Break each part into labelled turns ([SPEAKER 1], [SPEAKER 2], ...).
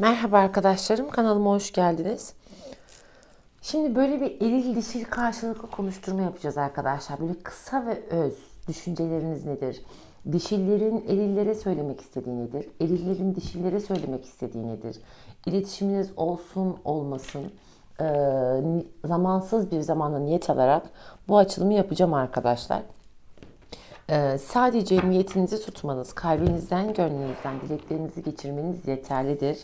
[SPEAKER 1] Merhaba arkadaşlarım, kanalıma hoş geldiniz. Şimdi böyle bir eril dişil karşılıklı konuşturma yapacağız arkadaşlar. Böyle kısa ve öz düşünceleriniz nedir? Dişillerin erillere söylemek istediği nedir? Erillerin dişillere söylemek istediği nedir? İletişiminiz olsun olmasın. Ee, zamansız bir zamanda niyet alarak bu açılımı yapacağım arkadaşlar. Ee, sadece niyetinizi tutmanız, kalbinizden, gönlünüzden dileklerinizi geçirmeniz yeterlidir.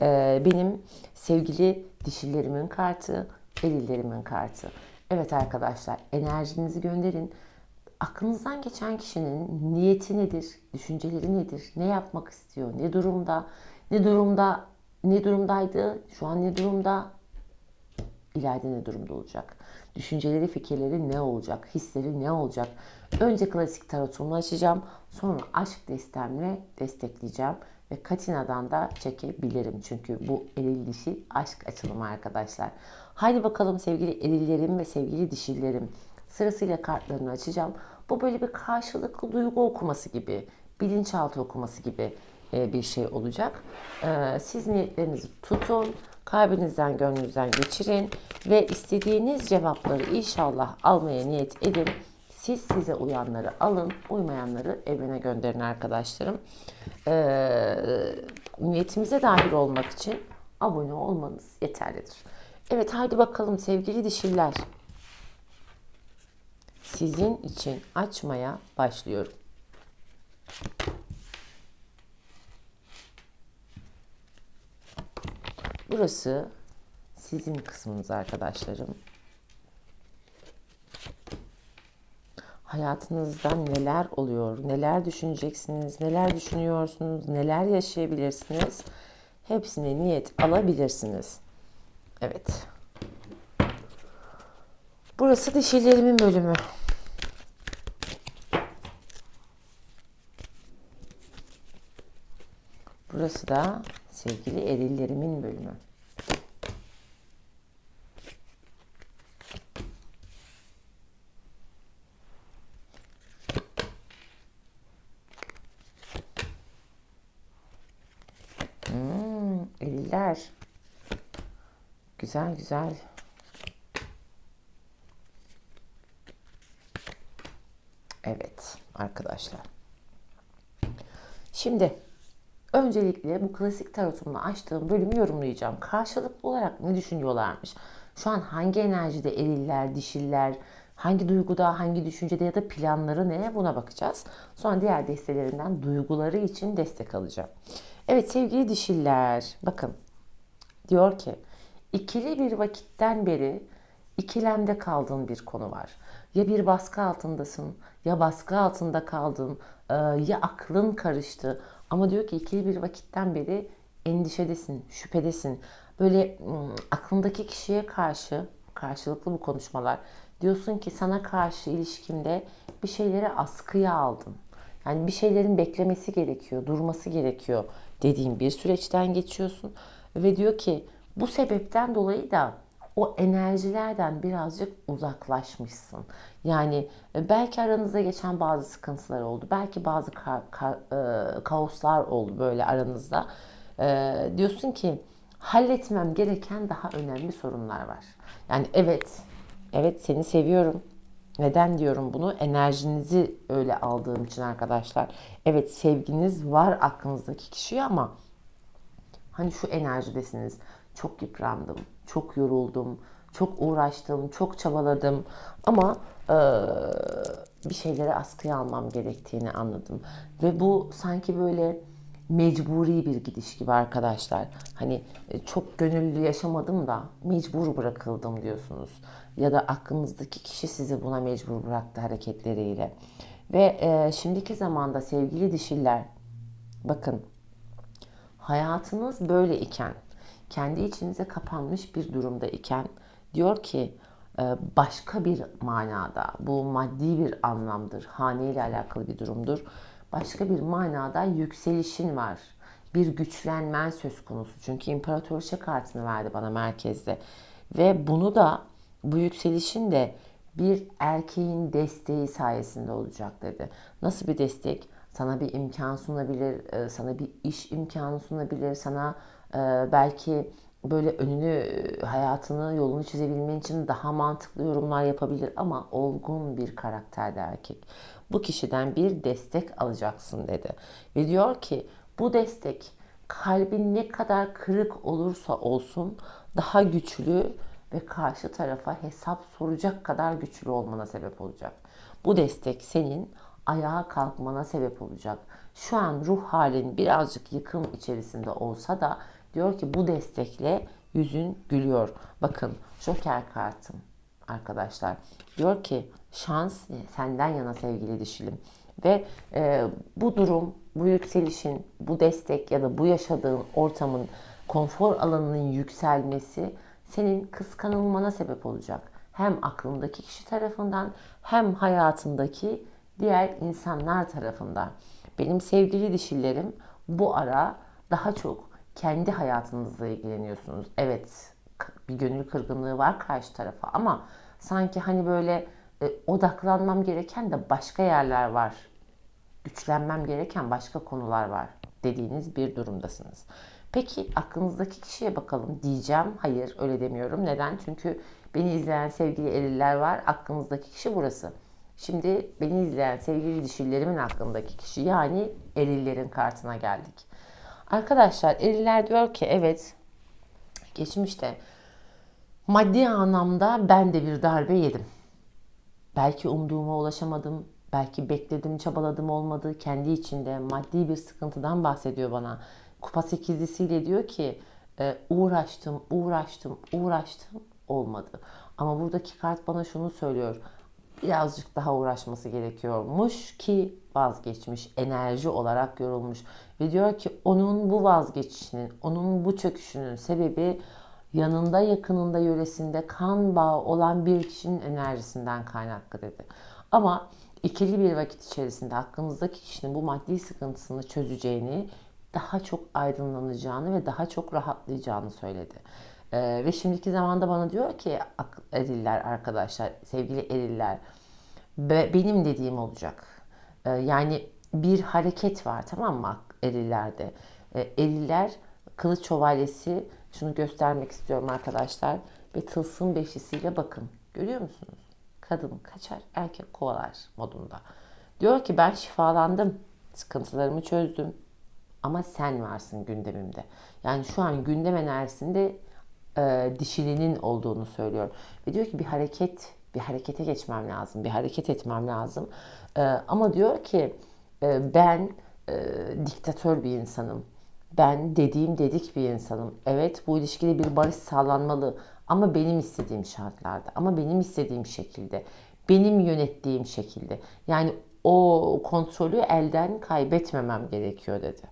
[SPEAKER 1] Ee, benim sevgili dişillerimin kartı, erillerimin kartı. Evet arkadaşlar, enerjinizi gönderin. Aklınızdan geçen kişinin niyeti nedir, düşünceleri nedir, ne yapmak istiyor, ne durumda, ne durumda, ne durumdaydı, şu an ne durumda, ileride ne durumda olacak? Düşünceleri, fikirleri ne olacak? Hisleri ne olacak? Önce klasik tarotumu açacağım. Sonra aşk destemle destekleyeceğim. Ve Katina'dan da çekebilirim. Çünkü bu eril dişi aşk açılımı arkadaşlar. Haydi bakalım sevgili erillerim ve sevgili dişillerim. Sırasıyla kartlarını açacağım. Bu böyle bir karşılıklı duygu okuması gibi, bilinçaltı okuması gibi e, bir şey olacak. E, siz niyetlerinizi tutun, kalbinizden, gönlünüzden geçirin ve istediğiniz cevapları inşallah almaya niyet edin. Siz size uyanları alın, uymayanları evrene gönderin arkadaşlarım. Ee, niyetimize dahil olmak için abone olmanız yeterlidir. Evet haydi bakalım sevgili dişiller. Sizin için açmaya başlıyorum. Burası sizin kısmınız arkadaşlarım. Hayatınızda neler oluyor, neler düşüneceksiniz, neler düşünüyorsunuz, neler yaşayabilirsiniz. Hepsine niyet alabilirsiniz. Evet. Burası dişilerimin bölümü. Burası da sevgili erillerimin bölümü. Hmm. Güzel güzel. Evet arkadaşlar. Şimdi öncelikle bu klasik tarotumla açtığım bölümü yorumlayacağım. Karşılıklı olarak ne düşünüyorlarmış? Şu an hangi enerjide eriller, dişiller, hangi duyguda, hangi düşüncede ya da planları ne buna bakacağız. Sonra diğer destelerinden duyguları için destek alacağım. Evet sevgili dişiller bakın diyor ki ikili bir vakitten beri ikilemde kaldığın bir konu var. Ya bir baskı altındasın ya baskı altında kaldın ya aklın karıştı ama diyor ki ikili bir vakitten beri endişedesin, şüphedesin. Böyle aklındaki kişiye karşı karşılıklı bu konuşmalar diyorsun ki sana karşı ilişkimde bir şeyleri askıya aldım. Yani bir şeylerin beklemesi gerekiyor, durması gerekiyor dediğim bir süreçten geçiyorsun. Ve diyor ki bu sebepten dolayı da o enerjilerden birazcık uzaklaşmışsın. Yani e, belki aranızda geçen bazı sıkıntılar oldu. Belki bazı ka- ka- e, kaoslar oldu böyle aranızda. E, diyorsun ki halletmem gereken daha önemli sorunlar var. Yani evet, evet seni seviyorum. Neden diyorum bunu? Enerjinizi öyle aldığım için arkadaşlar. Evet sevginiz var aklınızdaki kişiye ama hani şu enerjidesiniz. Çok yıprandım, çok yoruldum, çok uğraştım, çok çabaladım ama e, bir şeyleri askıya almam gerektiğini anladım. Ve bu sanki böyle mecburi bir gidiş gibi arkadaşlar. Hani çok gönüllü yaşamadım da mecbur bırakıldım diyorsunuz. Ya da aklınızdaki kişi sizi buna mecbur bıraktı hareketleriyle. Ve e, şimdiki zamanda sevgili dişiller bakın hayatınız böyle iken kendi içinize kapanmış bir durumda iken diyor ki başka bir manada bu maddi bir anlamdır. Hane ile alakalı bir durumdur. Başka bir manada yükselişin var. Bir güçlenmen söz konusu. Çünkü imparatoriçe kartını verdi bana merkezde. Ve bunu da bu yükselişin de bir erkeğin desteği sayesinde olacak dedi. Nasıl bir destek? sana bir imkan sunabilir, e, sana bir iş imkanı sunabilir, sana e, belki böyle önünü, hayatını, yolunu çizebilmen için daha mantıklı yorumlar yapabilir ama olgun bir karakterde erkek. Bu kişiden bir destek alacaksın dedi. Ve diyor ki bu destek kalbin ne kadar kırık olursa olsun daha güçlü ve karşı tarafa hesap soracak kadar güçlü olmana sebep olacak. Bu destek senin ayağa kalkmana sebep olacak. Şu an ruh halin birazcık yıkım içerisinde olsa da diyor ki bu destekle yüzün gülüyor. Bakın Joker kartım arkadaşlar. Diyor ki şans senden yana sevgili dişilim. Ve e, bu durum, bu yükselişin, bu destek ya da bu yaşadığın ortamın konfor alanının yükselmesi senin kıskanılmana sebep olacak. Hem aklındaki kişi tarafından hem hayatındaki diğer insanlar tarafından. Benim sevgili dişillerim bu ara daha çok kendi hayatınızla ilgileniyorsunuz. Evet bir gönül kırgınlığı var karşı tarafa ama sanki hani böyle e, odaklanmam gereken de başka yerler var. Güçlenmem gereken başka konular var dediğiniz bir durumdasınız. Peki aklınızdaki kişiye bakalım diyeceğim. Hayır öyle demiyorum. Neden? Çünkü beni izleyen sevgili eriller var. Aklınızdaki kişi burası. Şimdi beni izleyen sevgili dişillerimin aklındaki kişi yani erillerin kartına geldik. Arkadaşlar eriller diyor ki evet geçmişte maddi anlamda ben de bir darbe yedim. Belki umduğuma ulaşamadım. Belki bekledim, çabaladım olmadı. Kendi içinde maddi bir sıkıntıdan bahsediyor bana. Kupa sekizlisiyle diyor ki e, uğraştım, uğraştım, uğraştım olmadı. Ama buradaki kart bana şunu söylüyor. Birazcık daha uğraşması gerekiyormuş ki vazgeçmiş, enerji olarak yorulmuş. Ve diyor ki onun bu vazgeçişinin, onun bu çöküşünün sebebi yanında, yakınında, yöresinde kan bağı olan bir kişinin enerjisinden kaynaklı dedi. Ama ikili bir vakit içerisinde aklınızdaki kişinin bu maddi sıkıntısını çözeceğini, daha çok aydınlanacağını ve daha çok rahatlayacağını söyledi. Ee, ve şimdiki zamanda bana diyor ki eriller arkadaşlar, sevgili eriller, benim dediğim olacak. Ee, yani bir hareket var tamam mı erillerde? Ee, eriller kılıç şövalyesi şunu göstermek istiyorum arkadaşlar. Ve tılsım beşisiyle bakın. Görüyor musunuz? Kadın kaçar, erkek kovalar modunda. Diyor ki ben şifalandım. Sıkıntılarımı çözdüm. Ama sen varsın gündemimde. Yani şu an gündem enerjisinde e, dişilinin olduğunu söylüyor. Ve diyor ki bir hareket, bir harekete geçmem lazım. Bir hareket etmem lazım. E, ama diyor ki e, ben e, diktatör bir insanım. Ben dediğim dedik bir insanım. Evet bu ilişkide bir barış sağlanmalı ama benim istediğim şartlarda, ama benim istediğim şekilde, benim yönettiğim şekilde. Yani o kontrolü elden kaybetmemem gerekiyor dedi.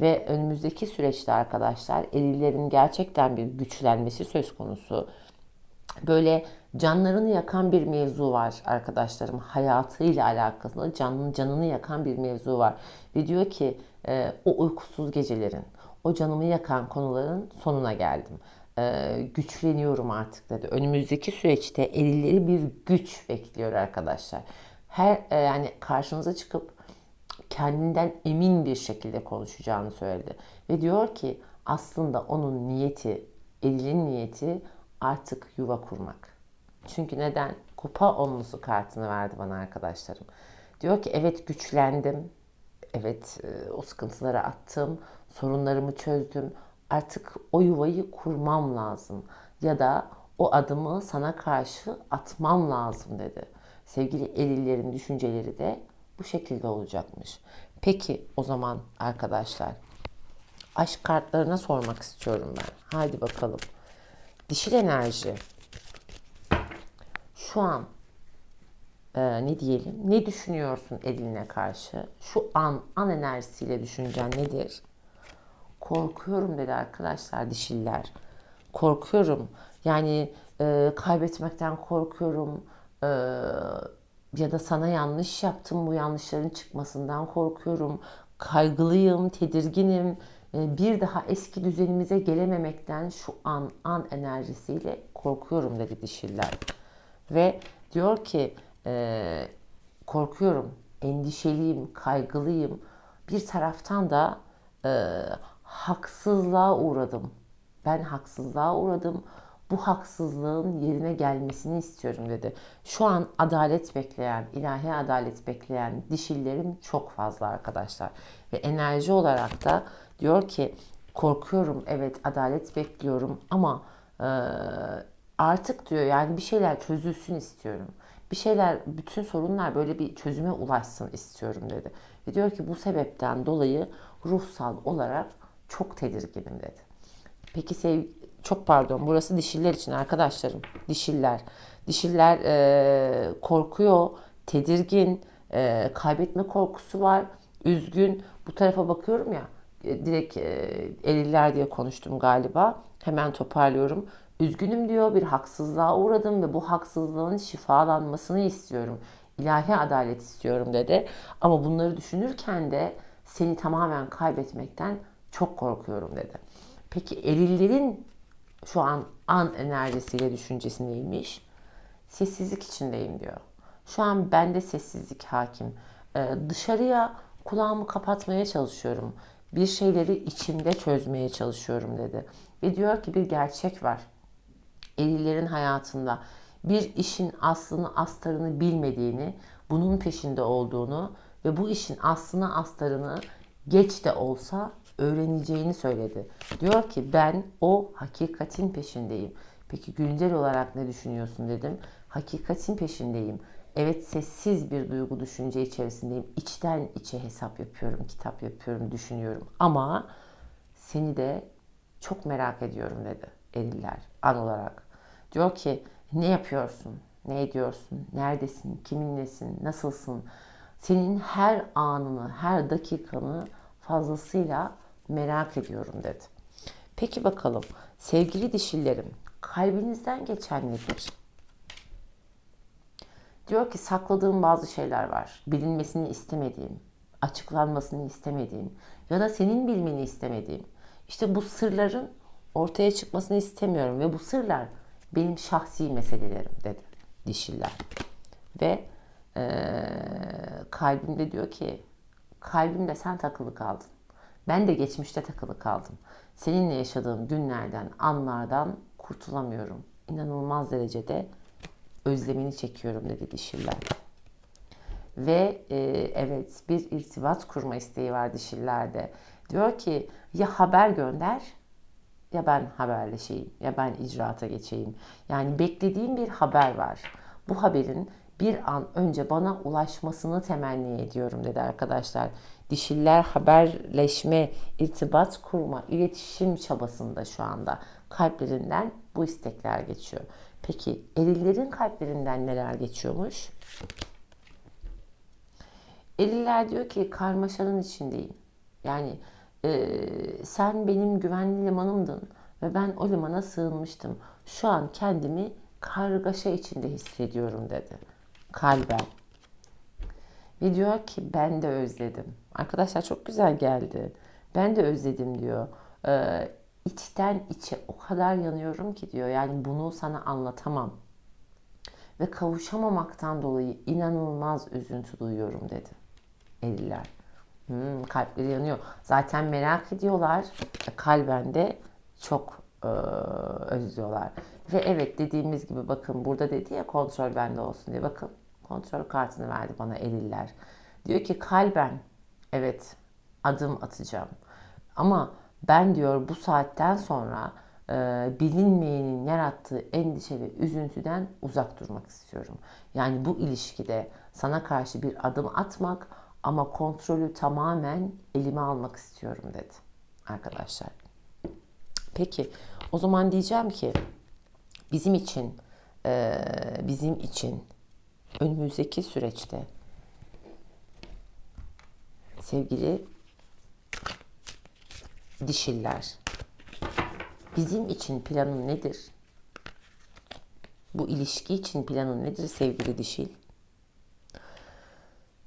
[SPEAKER 1] Ve önümüzdeki süreçte arkadaşlar erillerin gerçekten bir güçlenmesi söz konusu. Böyle canlarını yakan bir mevzu var arkadaşlarım. Hayatıyla alakalı canını, canını yakan bir mevzu var. Ve diyor ki e, o uykusuz gecelerin, o canımı yakan konuların sonuna geldim. E, güçleniyorum artık dedi. Önümüzdeki süreçte erilleri bir güç bekliyor arkadaşlar. Her e, yani karşınıza çıkıp kendinden emin bir şekilde konuşacağını söyledi. Ve diyor ki aslında onun niyeti, Eril'in niyeti artık yuva kurmak. Çünkü neden? Kupa onlusu kartını verdi bana arkadaşlarım. Diyor ki evet güçlendim. Evet e, o sıkıntıları attım. Sorunlarımı çözdüm. Artık o yuvayı kurmam lazım. Ya da o adımı sana karşı atmam lazım dedi. Sevgili erillerin düşünceleri de bu şekilde olacakmış. Peki o zaman arkadaşlar aşk kartlarına sormak istiyorum ben. Haydi bakalım. Dişil enerji. Şu an e, ne diyelim? Ne düşünüyorsun eline karşı? Şu an an enerjisiyle düşüncen nedir? Korkuyorum dedi arkadaşlar dişiller. Korkuyorum. Yani e, kaybetmekten korkuyorum. E, ya da sana yanlış yaptım bu yanlışların çıkmasından korkuyorum. Kaygılıyım, tedirginim. Ee, bir daha eski düzenimize gelememekten şu an an enerjisiyle korkuyorum dedi dişiller. Ve diyor ki e, korkuyorum endişeliyim, kaygılıyım. Bir taraftan da e, haksızlığa uğradım. Ben haksızlığa uğradım. Bu haksızlığın yerine gelmesini istiyorum dedi. Şu an adalet bekleyen, ilahi adalet bekleyen dişillerim çok fazla arkadaşlar. Ve enerji olarak da diyor ki korkuyorum evet adalet bekliyorum ama e, artık diyor yani bir şeyler çözülsün istiyorum. Bir şeyler bütün sorunlar böyle bir çözüme ulaşsın istiyorum dedi. Ve diyor ki bu sebepten dolayı ruhsal olarak çok tedirginim dedi. Peki sev çok pardon burası dişiller için arkadaşlarım. Dişiller. Dişiller e, korkuyor, tedirgin, e, kaybetme korkusu var, üzgün. Bu tarafa bakıyorum ya e, direkt e, eriller diye konuştum galiba. Hemen toparlıyorum. Üzgünüm diyor bir haksızlığa uğradım ve bu haksızlığın şifalanmasını istiyorum. İlahi adalet istiyorum dedi. Ama bunları düşünürken de seni tamamen kaybetmekten çok korkuyorum dedi. Peki erillerin şu an an enerjisiyle düşüncesi neymiş? Sessizlik içindeyim diyor. Şu an bende sessizlik hakim. Ee, dışarıya kulağımı kapatmaya çalışıyorum. Bir şeyleri içimde çözmeye çalışıyorum dedi. Ve diyor ki bir gerçek var. Erillerin hayatında bir işin aslını astarını bilmediğini, bunun peşinde olduğunu ve bu işin aslını astarını geç de olsa öğreneceğini söyledi. Diyor ki ben o hakikatin peşindeyim. Peki güncel olarak ne düşünüyorsun dedim. Hakikatin peşindeyim. Evet sessiz bir duygu düşünce içerisindeyim. İçten içe hesap yapıyorum, kitap yapıyorum, düşünüyorum. Ama seni de çok merak ediyorum dedi eriller an olarak. Diyor ki ne yapıyorsun? Ne ediyorsun? Neredesin? Kiminlesin? Nasılsın? Senin her anını, her dakikanı fazlasıyla merak ediyorum dedi. Peki bakalım sevgili dişillerim kalbinizden geçen nedir? Diyor ki sakladığım bazı şeyler var. Bilinmesini istemediğim, açıklanmasını istemediğim ya da senin bilmeni istemediğim. İşte bu sırların ortaya çıkmasını istemiyorum ve bu sırlar benim şahsi meselelerim dedi dişiller. Ve e, kalbimde diyor ki kalbimde sen takılı kaldın. Ben de geçmişte takılı kaldım. Seninle yaşadığım günlerden, anlardan kurtulamıyorum. İnanılmaz derecede özlemini çekiyorum dedi dişiller. Ve e, evet bir irtibat kurma isteği var dişillerde. Diyor ki ya haber gönder ya ben haberleşeyim ya ben icraata geçeyim. Yani beklediğim bir haber var. Bu haberin bir an önce bana ulaşmasını temenni ediyorum dedi arkadaşlar. Dişiller haberleşme, irtibat kurma, iletişim çabasında şu anda kalplerinden bu istekler geçiyor. Peki erillerin kalplerinden neler geçiyormuş? Eriller diyor ki karmaşanın içindeyim. Yani e, sen benim güvenli limanımdın ve ben o limana sığınmıştım. Şu an kendimi kargaşa içinde hissediyorum dedi. Kalben. Ve diyor ki ben de özledim. Arkadaşlar çok güzel geldi. Ben de özledim diyor. Ee, içten içe o kadar yanıyorum ki diyor. Yani bunu sana anlatamam. Ve kavuşamamaktan dolayı inanılmaz üzüntü duyuyorum dedi. Eller. Hmm, kalpleri yanıyor. Zaten merak ediyorlar. Kalben de çok e, özlüyorlar. Ve evet dediğimiz gibi bakın burada dedi ya kontrol bende olsun diye. Bakın kontrol kartını verdi bana eliller. Diyor ki kalben evet adım atacağım. Ama ben diyor bu saatten sonra e, bilinmeyenin yarattığı endişe ve üzüntüden uzak durmak istiyorum. Yani bu ilişkide sana karşı bir adım atmak ama kontrolü tamamen elime almak istiyorum dedi arkadaşlar. Peki o zaman diyeceğim ki bizim için e, bizim için önümüzdeki süreçte sevgili dişiller bizim için planın nedir? Bu ilişki için planın nedir sevgili dişil?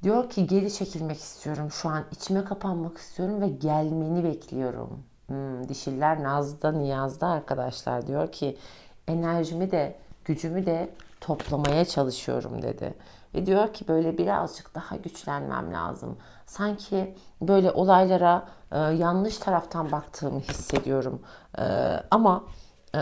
[SPEAKER 1] Diyor ki geri çekilmek istiyorum. Şu an içime kapanmak istiyorum ve gelmeni bekliyorum. Hmm, dişiller Naz'da, Niyaz'da arkadaşlar diyor ki enerjimi de gücümü de toplamaya çalışıyorum dedi. Ve diyor ki böyle birazcık daha güçlenmem lazım. Sanki böyle olaylara e, yanlış taraftan baktığımı hissediyorum. E, ama e,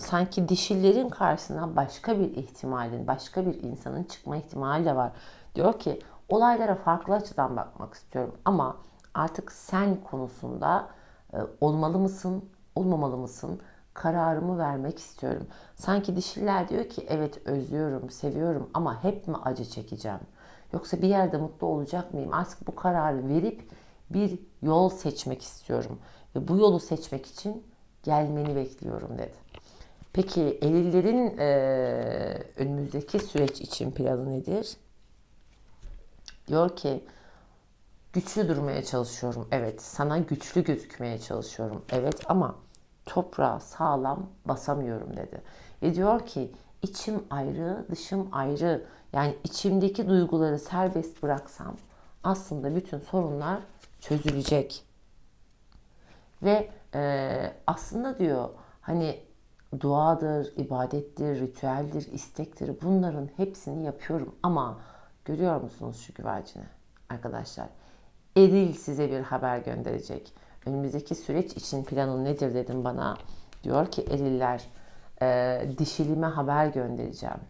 [SPEAKER 1] sanki dişillerin karşısına başka bir ihtimalin, başka bir insanın çıkma ihtimali de var. Diyor ki olaylara farklı açıdan bakmak istiyorum ama artık sen konusunda e, olmalı mısın, olmamalı mısın? Kararımı vermek istiyorum. Sanki dişiller diyor ki evet özlüyorum, seviyorum ama hep mi acı çekeceğim? Yoksa bir yerde mutlu olacak mıyım? Artık bu kararı verip bir yol seçmek istiyorum. Ve bu yolu seçmek için gelmeni bekliyorum dedi. Peki Erillerin e, önümüzdeki süreç için planı nedir? Diyor ki güçlü durmaya çalışıyorum. Evet, sana güçlü gözükmeye çalışıyorum. Evet ama toprağa sağlam basamıyorum dedi. Ve diyor ki içim ayrı, dışım ayrı. Yani içimdeki duyguları serbest bıraksam aslında bütün sorunlar çözülecek. Ve e, aslında diyor hani duadır, ibadettir, ritüeldir, istektir bunların hepsini yapıyorum ama görüyor musunuz şu güvercini arkadaşlar? Eril size bir haber gönderecek. Önümüzdeki süreç için planın nedir dedim bana. Diyor ki eriller e, dişilime haber göndereceğim.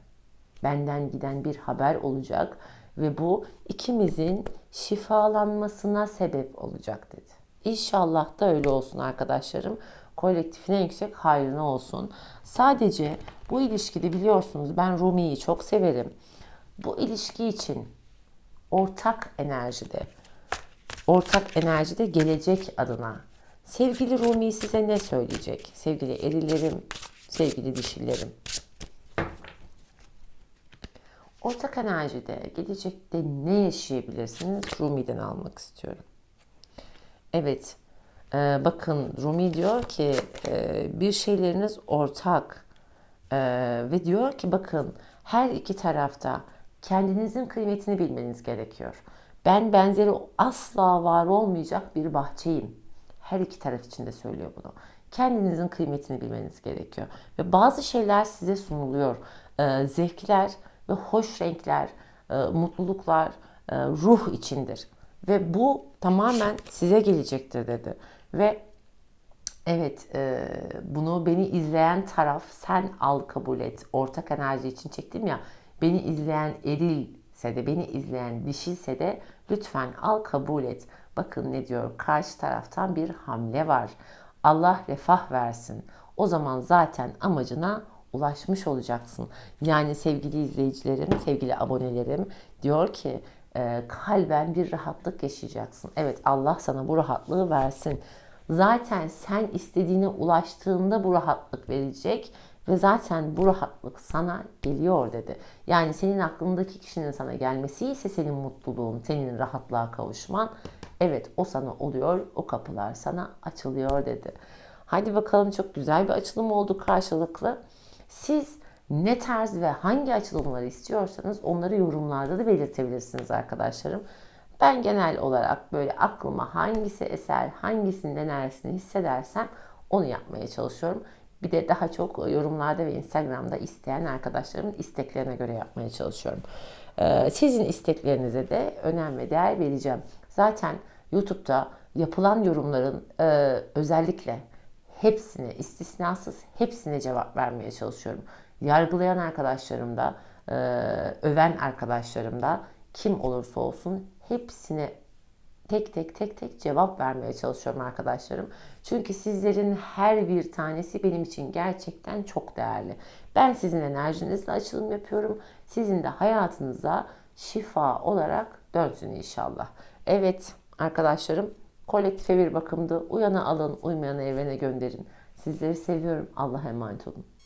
[SPEAKER 1] Benden giden bir haber olacak ve bu ikimizin şifalanmasına sebep olacak dedi. İnşallah da öyle olsun arkadaşlarım. Kolektifin en yüksek hayrına olsun. Sadece bu ilişkide biliyorsunuz ben Rumi'yi çok severim. Bu ilişki için ortak enerjide, ortak enerjide gelecek adına sevgili Rumi size ne söyleyecek? Sevgili erilerim, sevgili dişillerim. Ortak enerjide gelecekte ne yaşayabilirsiniz? Rumi'den almak istiyorum. Evet, e, bakın Rumi diyor ki e, bir şeyleriniz ortak e, ve diyor ki bakın her iki tarafta kendinizin kıymetini bilmeniz gerekiyor. Ben benzeri asla var olmayacak bir bahçeyim. Her iki taraf için de söylüyor bunu. Kendinizin kıymetini bilmeniz gerekiyor. Ve bazı şeyler size sunuluyor. Ee, zevkler ve hoş renkler, e, mutluluklar e, ruh içindir. Ve bu tamamen size gelecektir dedi. Ve evet e, bunu beni izleyen taraf sen al kabul et. Ortak enerji için çektim ya. Beni izleyen erilse de beni izleyen dişilse de lütfen al kabul et. Bakın ne diyor karşı taraftan bir hamle var. Allah refah versin. O zaman zaten amacına ulaşmış olacaksın. Yani sevgili izleyicilerim, sevgili abonelerim diyor ki e, kalben bir rahatlık yaşayacaksın. Evet Allah sana bu rahatlığı versin. Zaten sen istediğine ulaştığında bu rahatlık verecek ve zaten bu rahatlık sana geliyor dedi. Yani senin aklındaki kişinin sana gelmesi ise senin mutluluğun, senin rahatlığa kavuşman. Evet o sana oluyor, o kapılar sana açılıyor dedi. Hadi bakalım çok güzel bir açılım oldu karşılıklı. Siz ne tarz ve hangi açılımları istiyorsanız onları yorumlarda da belirtebilirsiniz arkadaşlarım. Ben genel olarak böyle aklıma hangisi eser, hangisinin enerjisini hissedersem onu yapmaya çalışıyorum. Bir de daha çok yorumlarda ve Instagram'da isteyen arkadaşlarımın isteklerine göre yapmaya çalışıyorum. Ee, sizin isteklerinize de önem ve değer vereceğim. Zaten YouTube'da yapılan yorumların e, özellikle hepsine istisnasız hepsine cevap vermeye çalışıyorum. Yargılayan arkadaşlarım da, e, öven arkadaşlarım da kim olursa olsun hepsine tek tek tek tek cevap vermeye çalışıyorum arkadaşlarım. Çünkü sizlerin her bir tanesi benim için gerçekten çok değerli. Ben sizin enerjinizle açılım yapıyorum. Sizin de hayatınıza şifa olarak dönsün inşallah. Evet arkadaşlarım kolektife bir bakımdı. Uyanı alın, uymayanı evrene gönderin. Sizleri seviyorum. Allah'a emanet olun.